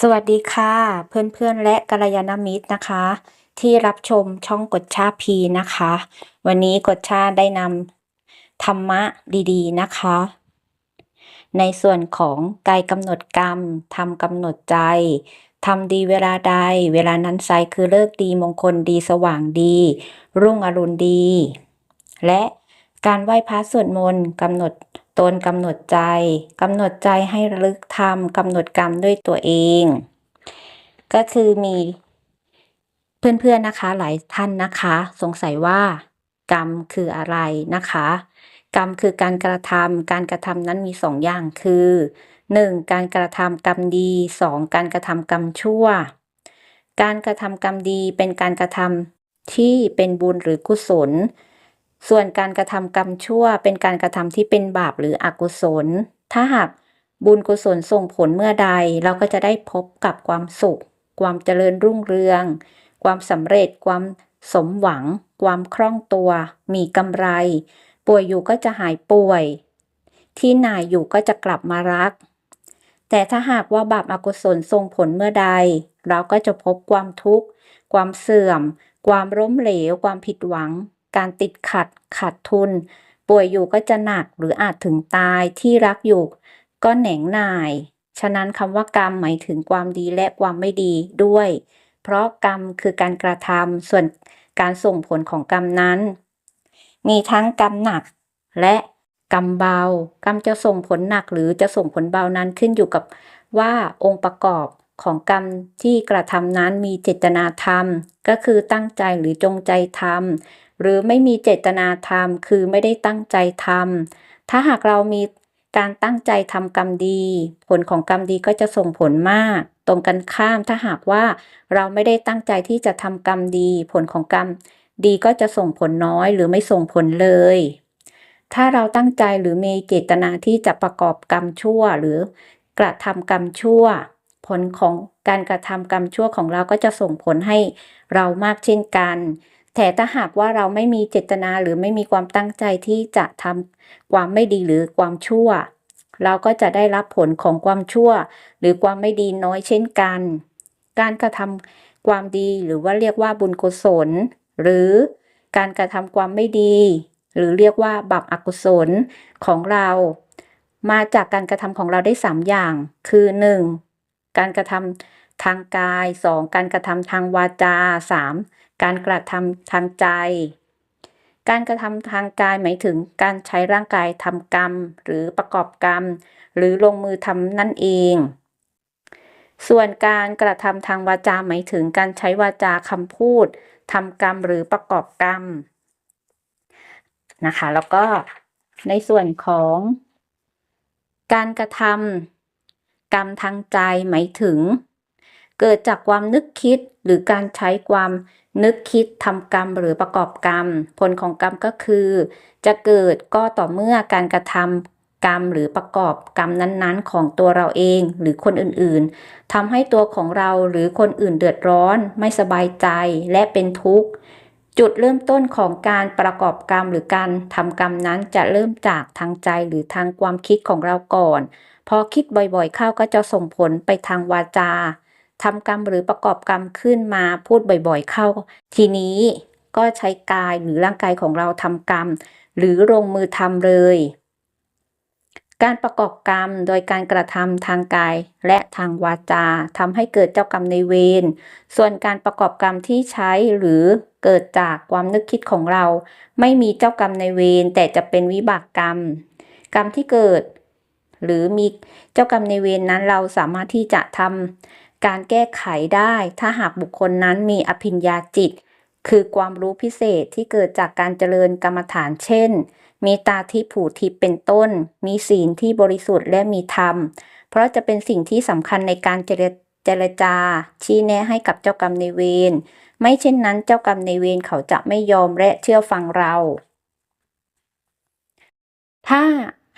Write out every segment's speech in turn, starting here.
สวัสดีค่ะ เพื่อนๆ และกัลยาณมิตรนะคะ ที่รับชมช่องกดชาพีนะคะ วันนี้กดชาได้นำธรรมะดีๆนะคะ ในส่วนของกายกำหนดกรรมทำกำหนดใจทำดีเวลาใด เวลานั้นไซคือเลิกดีมงคลดีสว่างดี รุ่งอรุณดี และการไหว้พระสวดมนต์กำหนด ตนกำหนดใจกำหนดใจให้ระลึกทำกำหนดกรรมด้วยตัวเอง ก็คือมีเพื่อนๆนะคะหลายท่านนะคะ สงสัยว่ากรรมคืออะไรนะคะ กรรมคือการกระทำการกระทำนั้นมีสองอย่างคือ 1. การกระทำกรรมดี 2. การกระทำกรรมชั่ว การกระทำกรรมดีเป็นการกระทำที่เป็นบุญหรือกุศล ส่วนการกระทำกรรมชั่วเป็นการกระทำที่เป็นบาปหรืออกุศล ถ้าหากบุญกุศลส่งผลเมื่อใด เราก็จะได้พบกับความสุข ความเจริญรุ่งเรือง ความสำเร็จ ความสมหวัง ความคล่องตัว มีกำไร ป่วยอยู่ก็จะหายป่วย ที่หน่ายอยู่ก็จะกลับมารัก แต่ถ้าหากว่าบาปอกุศลส่งผลเมื่อใด เราก็จะพบความทุกข์ ความเสื่อม ความล้มเหลว ความผิดหวัง การติดขัดขาดทุน ป่วยอยู่ก็จะหนักหรืออาจถึงตายที่รักอยู่ก็แหน่งหน่าย ฉะนั้นคำว่ากรรมหมายถึงความดีและความไม่ดีด้วย เพราะกรรมคือการกระทำส่วนการส่งผลของกรรมนั้น มีทั้งกรรมหนักและกรรมเบา กรรมจะส่งผลหนักหรือจะส่งผลเบานั้นขึ้นอยู่กับว่าองค์ประกอบ ของกรรมที่กระทำนั้นมีเจตนาธรรมก็คือตั้งใจหรือจงใจทำหรือไม่มีเจตนาธรรมคือไม่ได้ตั้งใจทำถ้าหากเรามีการตั้งใจทำกรรมดี ผลของกรรมดีก็จะส่งผลมาก ตรงกันข้ามถ้าหากว่าเราไม่ได้ตั้งใจที่จะทำกรรมดี ผลของกรรมดีก็จะส่งผลน้อยหรือไม่ส่งผลเลย ถ้าเราตั้งใจหรือมีเจตนาที่จะประกอบกรรมชั่วหรือกระทำกรรมชั่ว ผลของการกระทำกรรมชั่วของเราก็จะส่งผลให้เรามากเช่นกัน แต่ถ้าหากว่าเราไม่มีเจตนาหรือไม่มีความตั้งใจที่จะทำความไม่ดีหรือความชั่ว เราก็จะได้รับผลของความชั่ว หรือความไม่ดีน้อยเช่นกัน การกระทำความดีหรือว่าเรียกว่าบุญกุศล หรือการกระทำความไม่ดี หรือเรียกว่าบาปอกุศลของเรา มาจากการกระทำของเราได้สามอย่าง คือ 1. การกระทำทางกาย 2. การกระทำทางวาจา 3. การกระทำทางใจ การกระทำทางกายหมายถึงการใช้ร่างกายทำกรรม หรือประกอบกรรม หรือลงมือทำนั่นเอง ส่วนการกระทำทางวาจาหมายถึงการใช้วาจาคำพูดทำกรรมหรือประกอบกรรมนะคะ แล้วก็ในส่วนของการกระทำ กรรมทางใจหมายถึง เกิดจากความนึกคิดหรือการใช้ความนึกคิดทำกรรมหรือประกอบกรรม ผลของกรรมก็คือ จะเกิดก็ต่อเมื่อการกระทำกรรมหรือประกอบกรรมนั้นๆ ของตัวเราเองหรือคนอื่นๆทำให้ตัวของเราหรือคนอื่นเดือดร้อน ไม่สบายใจและเป็นทุกข์ จุดเริ่มต้นของการประกอบกรรมหรือการทำกรรมนั้นจะเริ่มจากทางใจหรือทางความคิดของเราก่อน พอคิดบ่อยๆ เข้าก็จะส่งผลไปทางวาจาทำกรรมหรือประกอบกรรมขึ้นมาพูดบ่อยๆ เข้า ทีนี้ก็ใช้กายหรือร่างกายของเราทำกรรม หรือลงมือทำเลย การประกอบกรรมโดยการกระทำทางกายและทางวาจาทำให้เกิดเจ้ากรรมในเวรส่วนการประกอบกรรมที่ใช้หรือ เกิดจากความนึกคิดของเรา ไม่มีเจ้ากรรมในเวรแต่จะเป็นวิบากกรรม กรรมที่เกิด หรือมีเจ้ากรรมในเวรนนั้นเราสามารถที่จะทำการแก้ไขได้ ถ้าหากบุคคลนั้นมีอภิญญาจิต คือความรู้พิเศษที่เกิดจากการเจริญกรรมฐานเช่น มีตาทิพผูทิพเป็นต้น มีศีลที่บริสุทธิ์และมีธรรม เพราะจะเป็นสิ่งที่สำคัญในการเจริ เจรจา ชี้แนะให้กับเจ้ากรรมในเวรไม่เช่นนั้นเจ้ากรรมในเวรเขาจะไม่ยอมและเชื่อฟังเรา ถ้า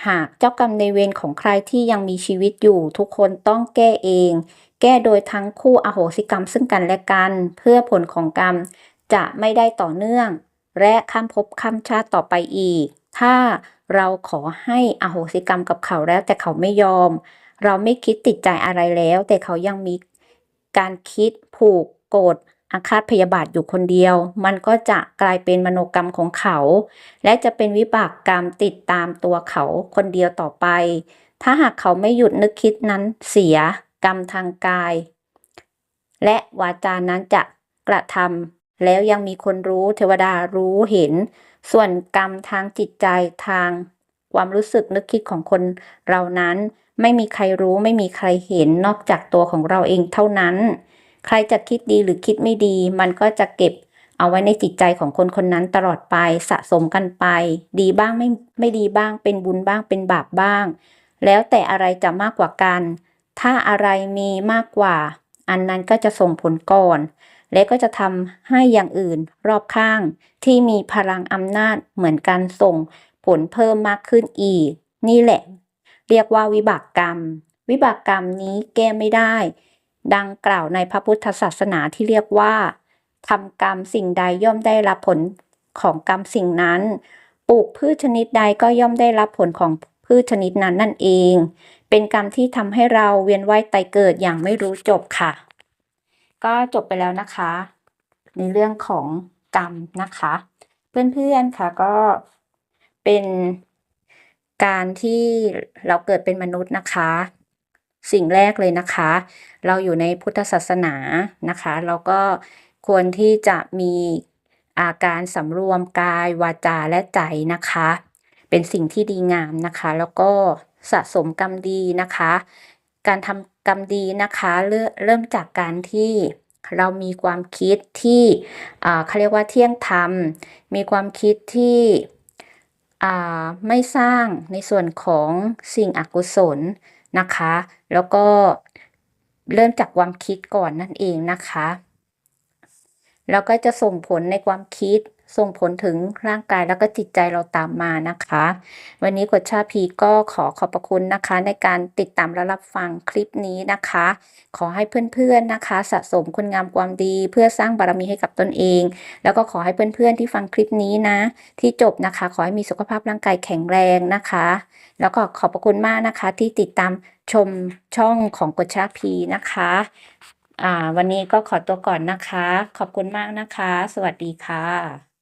หากเจ้ากรรมในเวรของใครที่ยังมีชีวิตอยู่ ทุกคนต้องแก้เอง แก้โดยทั้งคู่อโหสิกรรมซึ่งกันและกัน เพื่อผลของกรรมจะไม่ได้ต่อเนื่อง และข้ามภพข้ามชาติต่อไปอีก ถ้าเราขอให้อโหสิกรรมกับเขาแล้วแต่เขาไม่ยอม เราไม่คิดติดใจอะไรแล้ว แต่เขายังมีการคิดผูกโกรธอาฆาตพยาบาทอยู่คนเดียว มันก็จะกลายเป็นมโนกรรมของเขา และจะเป็นวิบากกรรมติดตามตัวเขาคนเดียวต่อไป ถ้าหากเขาไม่หยุดนึกคิดนั้นเสียกรรมทางกาย และวาจานั้นจะกระทำแล้วยังมีคนรู้เทวดารู้เห็น ส่วนกรรมทางจิตใจทางความรู้สึกนึกคิดของคนเรานั้น ไม่มีใครรู้ไม่มีใครเห็นนอกจากตัวของเราเองเท่านั้น ใครจะคิดดีหรือคิดไม่ดี มันก็จะเก็บเอาไว้ในจิตใจของคนคนนั้นตลอดไปสะสมกันไป ดีบ้างไม่ไม่ดีบ้าง เป็นบุญบ้างเป็นบาปบ้าง แล้วแต่อะไรจะมากกว่ากัน ถ้าอะไรมีมากกว่า อันนั้นก็จะส่งผลก่อน และก็จะทำให้อย่างอื่นรอบข้างที่มีพลังอำนาจเหมือนกันส่งผลเพิ่มมากขึ้นอีก นี่แหละ เรียกว่าวิบากกรรม วิบากกรรมนี้แก้ไม่ได้ ดังกล่าวในพระพุทธศาสนาที่เรียกว่าทำกรรมสิ่งใดย่อมได้รับผลของกรรมสิ่งนั้น ปลูกพืชชนิดใดก็ย่อมได้รับผลของพืชชนิดนั้นนั่นเอง เป็นกรรมที่ทำให้เราเวียนว่ายตายเกิดอย่างไม่รู้จบค่ะ ก็จบไปแล้วนะคะ ในเรื่องของกรรมนะคะ เพื่อนๆค่ะก็เป็น การที่เราเกิดเป็นมนุษย์นะคะ สิ่งแรกเลยนะคะ เราอยู่ในพุทธศาสนานะคะ เราก็ควรที่จะมีอาการสำรวมกายวาจาและใจนะคะ เป็นสิ่งที่ดีงามนะคะ แล้วก็สะสมกรรมดีนะคะ การทำกรรมดีนะคะเริ่มเริ่มจากการที่เรามีความคิดที่เขาเรียกว่าเที่ยงธรรม มีความคิดที่ ไม่สร้างในส่วนของสิ่งอกุศลนะคะ แล้วก็เริ่มจากความคิดก่อนนั่นเองนะคะ แล้วก็จะส่งผลในความคิด ส่งผลถึงร่างกายแล้วก็จิตใจเราตามมานะคะ วันนี้กดชาพีก็ขอขอบพระคุณนะคะ ในการติดตามและรับฟังคลิปนี้นะคะ ขอให้เพื่อนๆนะคะ สะสมคุณงามความดี เพื่อสร้างบารมีให้กับตนเอง แล้วก็ขอให้เพื่อนๆที่ฟังคลิปนี้นะ ที่จบนะคะ ขอให้มีสุขภาพร่างกายแข็งแรงนะคะ แล้วก็ขอบพระคุณมากนะคะ ที่ติดตามชมช่องของกดชาพีนะคะวันนี้ก็ขอตัวก่อนนะคะ ขอบคุณมากนะคะ สวัสดีค่ะ